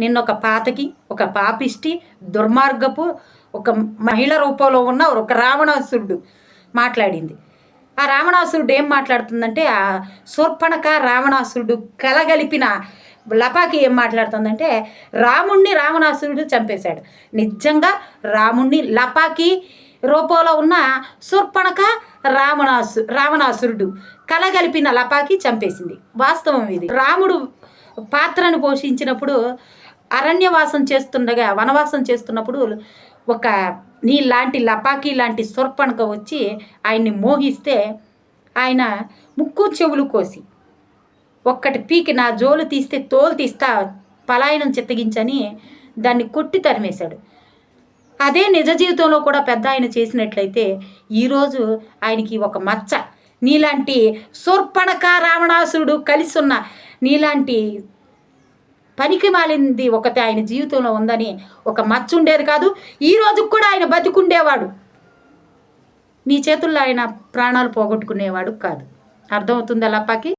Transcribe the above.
నిన్న ఒక పాతకి ఒక పాపిష్టి దుర్మార్గపు ఒక మహిళ రూపంలో ఉన్న ఒక రావణాసురుడు మాట్లాడింది. ఆ రావణాసురుడు ఏం మాట్లాడుతుందంటే ఆ శూర్పణక రావణాసురుడు కలగలిపిన లపాకి ఏం మాట్లాడుతుందంటే రాముణ్ణి రావణాసురుడు చంపేశాడు. నిజంగా రాముణ్ణి లపాకి రూపంలో ఉన్న శూర్పణక రావణాసు రావణాసురుడు కలగలిపిన లపాకి చంపేసింది. వాస్తవం ఇది. రాముడు పాత్రను పోషించినప్పుడు అరణ్యవాసం చేస్తుండగా వనవాసం చేస్తున్నప్పుడు ఒక నీలాంటి లపాకి లాంటి శూర్పణక వచ్చి ఆయన్ని మోహిస్తే ఆయన ముక్కు చెవులు కోసి ఒక్కటి పీకి నా జోలు తీస్తే తోలు తీస్తా పలాయనం చిత్తగించని దాన్ని కొట్టి తరిమేశాడు. అదే నిజ జీవితంలో కూడా పెద్ద ఆయన చేసినట్లయితే ఈరోజు ఆయనకి ఒక మచ్చ. నీలాంటి శూర్పణక రావణాసురుడు కలిసి ఉన్న నీలాంటి పనికి మాలింది ఒకటి ఆయన జీవితంలో ఉందని ఒక మచ్చ ఉండేది కాదు. ఈ రోజుకి కూడా ఆయన బతికుండేవాడు. నీ చేతుల్లో ఆయన ప్రాణాలు పోగొట్టుకునేవాడు కాదు. అర్థమవుతుందా లపాకి?